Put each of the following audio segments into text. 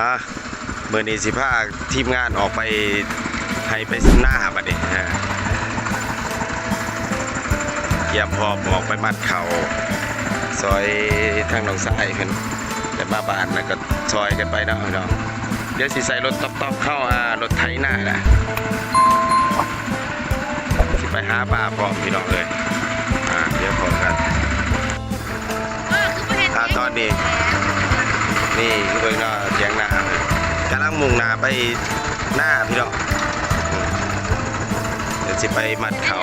อะเมื่อนี้สิพาทีมงานออกไปให้ไปหน้าบัดนี้ฮะเกียมพร้อมออกไปมัดเขาซอยทางหนองสายเพิ่นแต่มาบ้านแล้วก็ซอยกันไปเนาะพี่น้องเดี๋ยวสิใส่รถต๊อกๆเข้าอ่ารถไถหน้านะสิไปหาปลาพร้อมพี่น้องเลยอ่าเดี๋ยวพร้อมกันอ่าตอนนี้ นี่คือเบิ่งเนาะเสียงหนากำลังมุ่งหน้าไปหน้าพี่น้องเดี๋ยวสิไปมัดเขา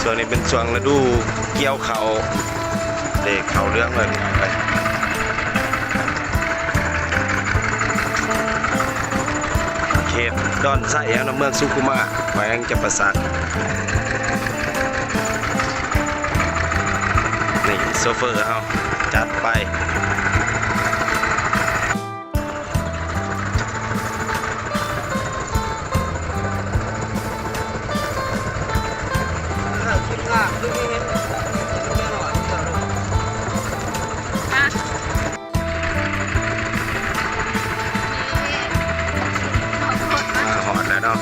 ช่วงนี้เป็นช่วงฤดูเกี่ยวเขาเด็กเขาเรื่องเลยไปเขตดอนไส้แอวน้ำเมืองสุขุมาแขวงจำปาสักนี่โซเฟอร์เอา จัดไปคิดว่าคือไม่เห็นไม่หล่อที่เรามาหอดแล้วเนาะ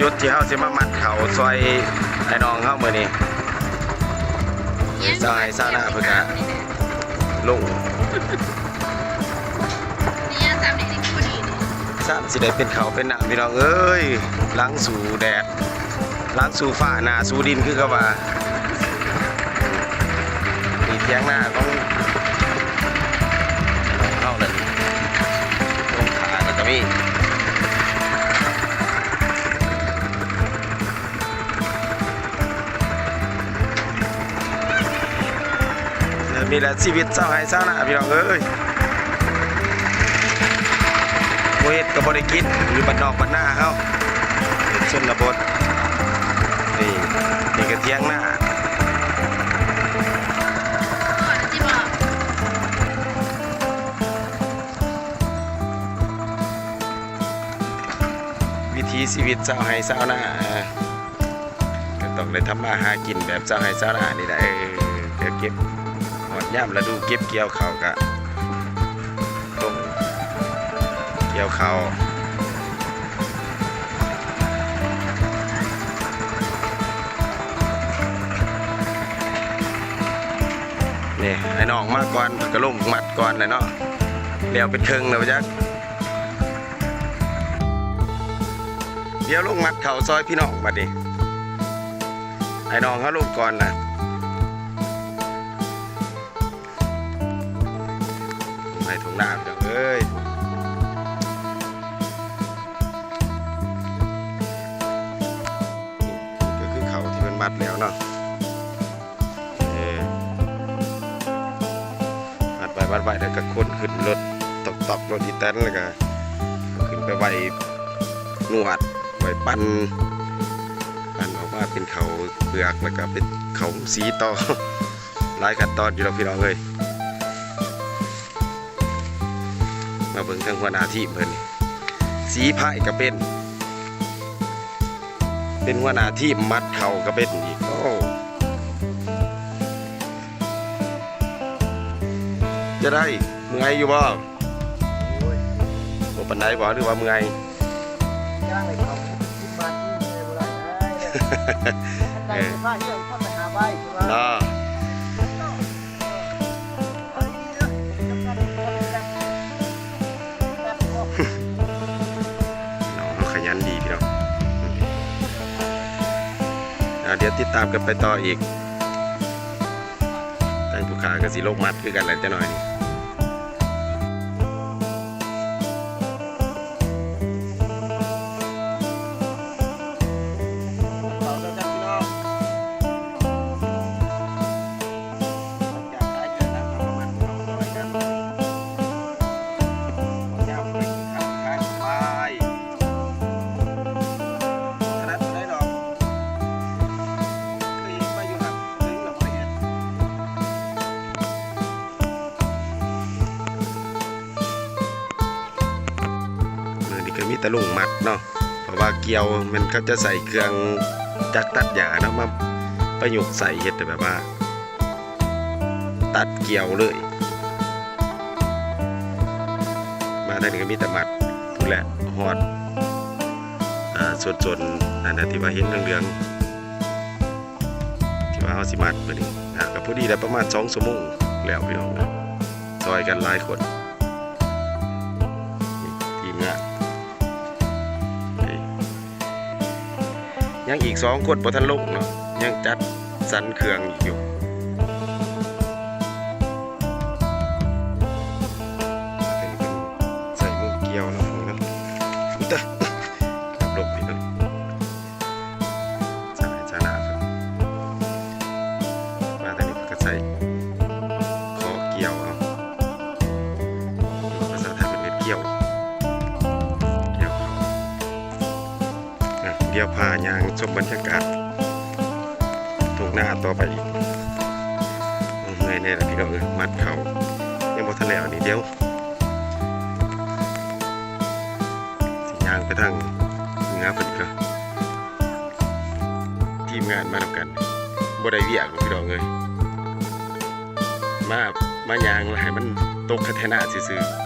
จุดที่เฮาสิมามัดเขาซอยไอ้น้องเฮามื้อนี้ สายสาระเพิ่นก็ลงนี่สามเด็กนี่อดีเนี่ยสามสิได้เป็นเขาเป็นหน้ำพี่น้องเอ้ยล้างสู่แดดล้างสู่ฟ้าหน้าสู่ดินคือเขาว่านี่เทียงหน้าของเข้าเลยลงขาแล้วก็มี มีแหละชีวิตเศร้าให้เศร้าหน้าพี่น้องเอ้ยโมเฮ็ดกับบริกินหรือบันนอกบันหน้าเขาเป็นชนบทนี่นี่กระเทียงหน้าวิถีชีวิตเศร้าให้เศร้าหน้าต้องได้ทำมาหากินแบบเศร้าให้เศร้าหน้านี่แหละเออเดี๋ยวเก็บ ย่ำแล้วดูเก็บเกี่ยวเขาวกะต้องเกี่ยวเขาวนี่ไอ้น้องมากก่อนก็ลงมัดก่อนเลยเนาะเดี๋ยวเป็นครึ่งเลยจักเดี๋ยวลงมัดเขาซอยพี่น้องบัดนี้ไอ้น้องเขาลงก่อนนะ หน้าพี่น้องเอ้ยนี่ก็คือเขาที่เป็นมัดแล้วเนาะเออมัดไปมัดไปแล้วก็คนขึ้นรถตอกตอกรถอีแตนแล้วก็ขึ้นไปไว้หนวดไว้ปั้นปั้นออกมาเป็นเขาเปลือกแล้วก็เป็นเขาสีต่อหลายขั้นตอนอยู่แล้วพี่น้องเลย มาเบิ่งทางหัวหน้าทีมเพิ่นนี่สีพายก็เป็น เป็นหัวหน้าทีมมัดเขาก็เป็นอีกโอ้จะได้เมื่อยอยู่บ่โอ้ยบ่ปานใดบ่หรือว่าเมื่อยย่างเลยเขาคิดมาที่ในโบราณได้แต่ผ้าที่เราเข้าไปหาใบคือว่าเนาะ เดี๋ยวติดตามกันไปต่ออีกแต่ผู้ขาก็สีโลกมัดคือกันแหละจะหน่อยนี่ ก็มีตะลุงมัดเนาะเพราะว่าเกี่ยวมันเขาจะใส่เครื่องจักตัดหญ้าเนาะมาประยุกต์ใส่เฮ็ดแบบว่า ตัดเกี่ยวเลย มาทางนี้ก็มีแต่มัดพูดแหละฮอดอ่าส่วนนั่นนะที่ว่าเห็นเรื่องๆที่ว่าเฮาสิมัดมื้อนี้อ่าก็พอดีแล้วประมาณ2ชั่วโมงแล้วพี่น้องนะซอยกันหลายคนทีมงาน ยังอีกสองคนบ่ทันลงเนาะยังจัดสันเครื่องอีกอยู่ เดี๋ยวพายางชมบรรยากาศตรงหน้าต่อไปอีกอืมแน่ล้วพี่น้องเอ้ยมัดเขายังบ่ทันแล้วนี่เดียวสิย่างไปทางเงาเพิ่นก็ทีมงานมานำกันบ่ได้เวียกพี่น้องเอ้ยมามายางแล้วให้มันตกคาเทนาซื่อๆ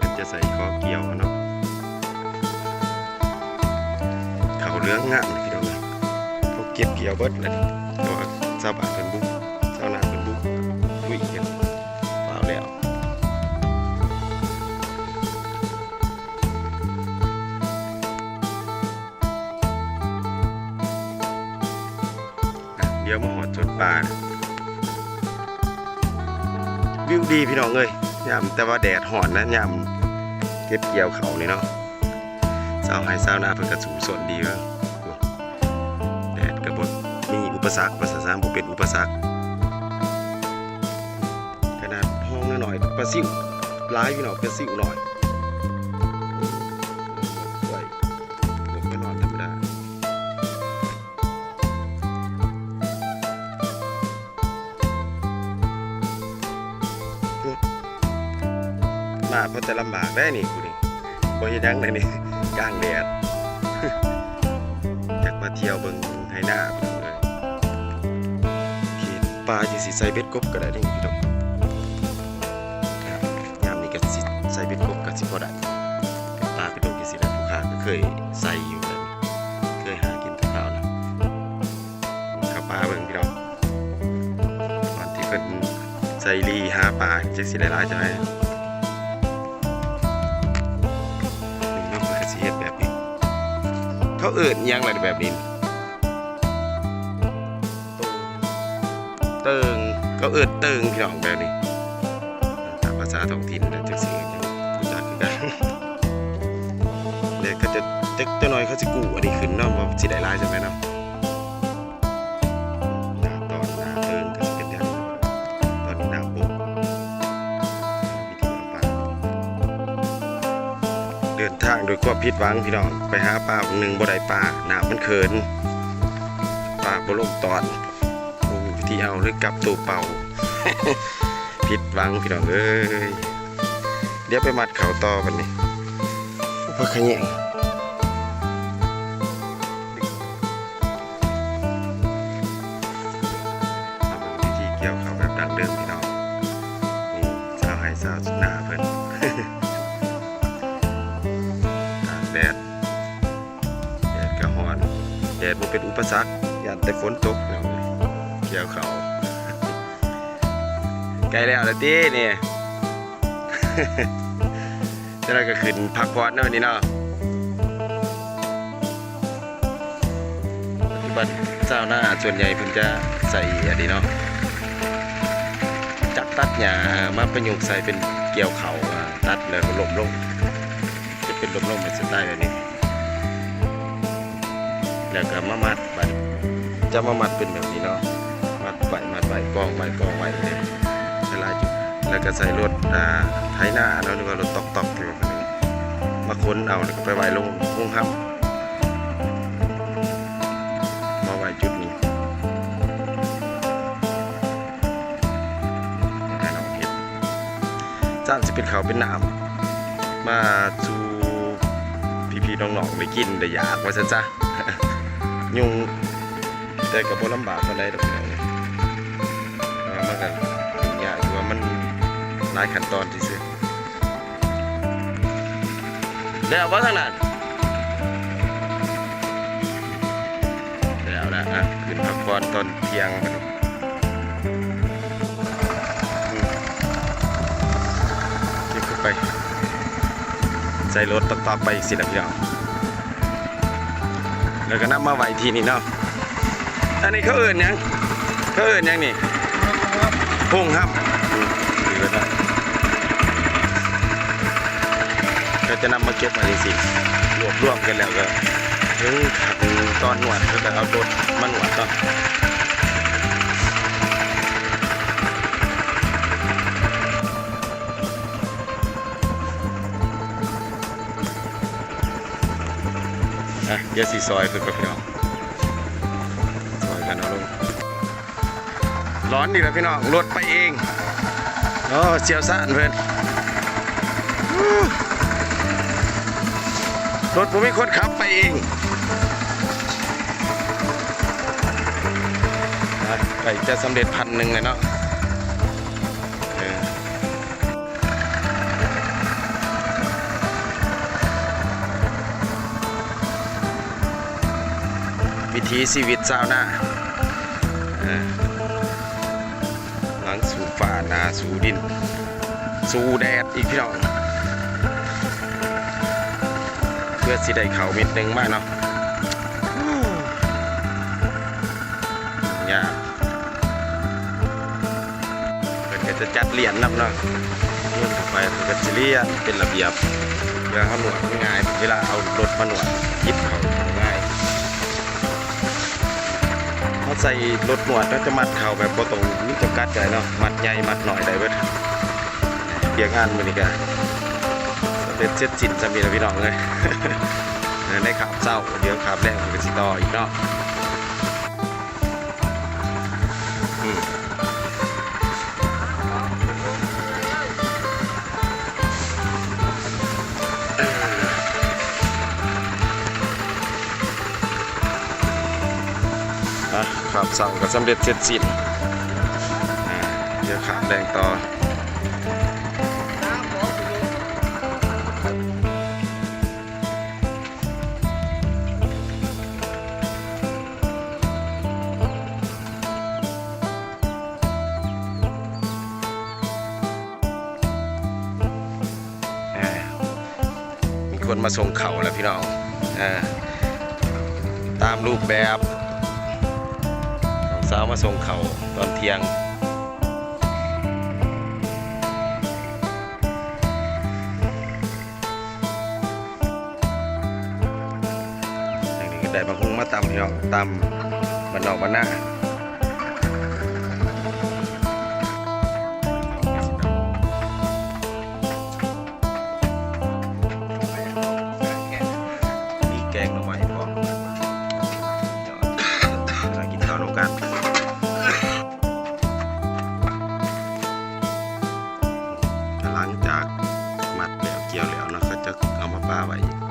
มันจะใส่คอเกี่ยวอะเนาะ เหลืองงามพี่น้องเอ้ยพวกเก็บเกี่ยวเบิดแล้วนี่แต่ว่าชาวบ้านเพิ่นบุกชาวนาเพิ่นบุกลุยกันเปล่าแล้วเดี๋ยวมาหอดจนปลาวิวดีพี่น้องเอ้ยยามแต่ว่าแดดหอนนะยามเก็บเกี่ยวเขานี่เนาะสาวไฮสาวนาเพิ่นก็สูงส่วนดีเว่า ปสรรคภาษาสามบ่เป็นอุปสรรคขนาดห้องน้อยปลาซิวหลายพี่น้องปลาซิวหน่อยโอ้ยบ่ไปนอนธรรมดามาเพราะแต่ลำบากได้นี่กูนี่บ่เฮ็ดหยังได้นี่กลางแดดอยากมาเที่ยวเบิ่งไหหน้า ป่าจังสิใส่เบ็ดกบก็ได้นี่พี่น้องครับยามนี้ก็สิใส่เบ็ดกบก็สิบ่ได้ปลาเป็นดงจังสิได้ผู้ค้าก็เคยใส่อยู่แล้วเคยหากินแต่ข้าแล้วข้าป่าเบิ่งพี่น้องตอนที่เพิ่นใส่ลีหาปลาจังสิได้หลายจังได๋เขาเอิ่นอิหยังอะไรแบบนี้ เขาเอิ่นเติงพี่น้องแบบนี้ตามภาษาท้องถิ่นนะจักสิเอิ้นหยังรู้จักคือกันเดี๋ยวเขาจะจักตัวน้อยเขาสิกู้อันนี้ขึ้นเนาะว่าสิได้หลายจังไดเนาะหน้าตอนหน้าเติงก็สิเป็นอย่างนั้นตอนนี้หน้าปุ๊บวิธีเอาปลาเดินทางโดยความผิดหวังพี่น้องไปหาปลาหนึ่งบ่ได้ปลาหนามันเขินปลาบ่ลงตอน ลงวิธีเอาหรือกลับตัวเป่า ผิดหวังพี่น้องเอ้ยเดี๋ยวไปมัดเขาต่อบันนี้พะขะแยงเอาเป็นวิธีเกี่ยวเขาแบบดังเดิมพี่น้องนี่สาวให้สาวหน้าเพิ่นตากแดด แดดกระหอน แดดบ่เป็นอุปสรรคยานแต่ฝนตกเนาะ เกี่ยวเขาใกล้แล้วละตินี่จะได้ก็ขึ้นพักผ่อนนะวันนี้เนาะปัจจุบันเจ้าหน้าส่วนใหญ่เพิ่นจะใส่อันนี้เนาะจักตัดหญ้ามาประยุกต์ใส่เป็นเกี่ยวเขาตัดแล้วก็ลบลงจะเป็นลมๆเป็นสไตล์แบบนี้แล้วก็มามัดบัดจะมามัดเป็นแบบนี้เนาะ ใบมัดใบกองใบกองใบเนี่ยเวลาจุดแล้วก็ใส่รถอาไถนาเนาะหรือว่ารถตอกตอกอยู่แบบนี้มาค้นเอาแล้วก็ไปไว้ลงลงห้ำมาไว้จุดนี้ให้น้องเห็นจ้านจะเป็นเขาเป็นน้ำมาสู่พี่ๆน้องๆไปกินได้อยากว่าซะจ้ะยุงแต่ก็บ่ลำบากปานใดดอกพี่น้อง หลายขั้นตอนซื่อๆแล้วบ่ทางนั้นแล้วนะอะขึ้นพักผ่อนตอนเที่ยงบัดนี้อืมเก็บขึ้นไปใส่รถตอกๆไปอีกสิละพี่น้องแล้วก็นำมาไว้ที่นี่เนาะอันนี้เขาเอินหยังเขาเอินหยังนี่พุ่งครับอืมดีแล้วนะ ก็จะนำมาเก็บมาสิรวบรวมกันแล้วก็ถึงตอนหนวดก็จะเอารถมาหนวดเนาะอะเยสีซอยคือกับพี่น้องซอยกันเอาลงร้อนดีแล้วพี่น้องรถไปเองโอ้เจียวซ่านเพื่อน รถผมไมีคนขับไปเองนะไปจะสำเร็จพันหนึ่งเลยเนาะวิถีชีวิตชาวนาหลังสู่ฝ่านาสู่ดิน สู่แดดอีกพี่น้อง พื่อสิได้เข่าวเม็ดหนึ่งมากเนาะอู้ยากเพิ่นก็จะจัดเหรียญนำเนาะเลื่อนเข้าไปเพิ่นก็จะเรียนเป็นระเบียบเวลาเขาหนวดง่ายเวลาเอารถมาหนวดหยิบเขาง่ายเขาใส่รถหนวดแล้วจะมัดเข่าแบบบ่ตรงมีจำกัดใจเนาะมัดใหญ่มัดหน่อยได้เบิดเบียงงานมื้อนี้ก็สำ เร็จเสร็จสิ้นสำเร็จแล้วพี่น้องเลยในขาบเศร้าเดี๋ยวขาบแรกมันก็สิต่ออีกเนาะขาบเศร้าก็สำเร็จเสร็จสิ้นเดี๋ยวขาบแรงต่อ นมาส่งเข่าแล้วพี่น้องอตามรูปแบบน้องสาวมาส่งเข่าตอนเที่ยงอย่างนี้ก็ได้บางคงมาตำพี่น้องตำบันนอกบันหน้า เกี่ยวแล้วนะครับจะเอามาปลาไว้